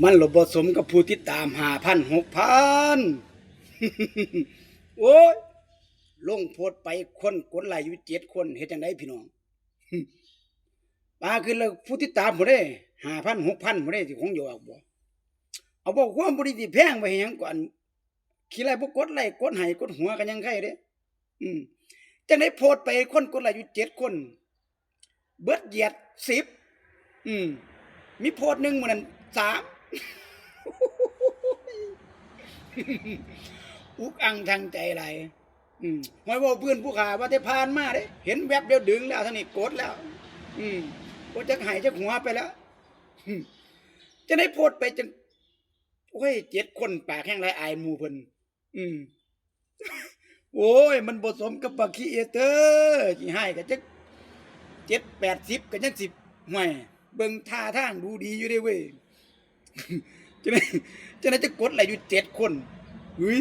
มันหลบสมกับผู้ติดตามหาพันหกพันโอ้ยลงโพดไปคนกดไลค์อยู่เจ็ดคนเฮ็ดจังไดพี่น้องปาขึ้นแล้วผู้ติดตามบ่ได้หาพันหกพันบ่ได้ที่ของอยู่เอาบ่เอาบอกความบ่ได้ที่แพงไปยังก่อนขี้ไรบ่กกดไลค์กดให้กดหัวกันยังไงเด้อืมจังได๋โพดไปคนกดไลค์อยู่เจ็ดคน เบิดเหยียดสิบอืมมีโพดหนึ่งมื้อนั้นสาม อุกอังทางใจไหลอืมหอยว่าเพื่อนผู้ขาว่าได้ผ่านมาเด้ เห็นแวบเดียวดึงแล้วท่านี้กดแล้ว อืมกดจะหายจะหัวไปแล้วจะได้โพดไปจนโอ้ยเจ็ดคนปากแห้งไรอายหมูเพิ่นอืมโอ้ย มันผสมกับบักขี้เอเตอร์ที่ให้ก็จักเจ็ดแปดสิบก็ยังสิบห่วยเบิ่งท่าทางดูดีอยู่ด้เว้ย จะไหนจะไหนจะกดอะไรอยู่เจ็ดคนเฮ้ย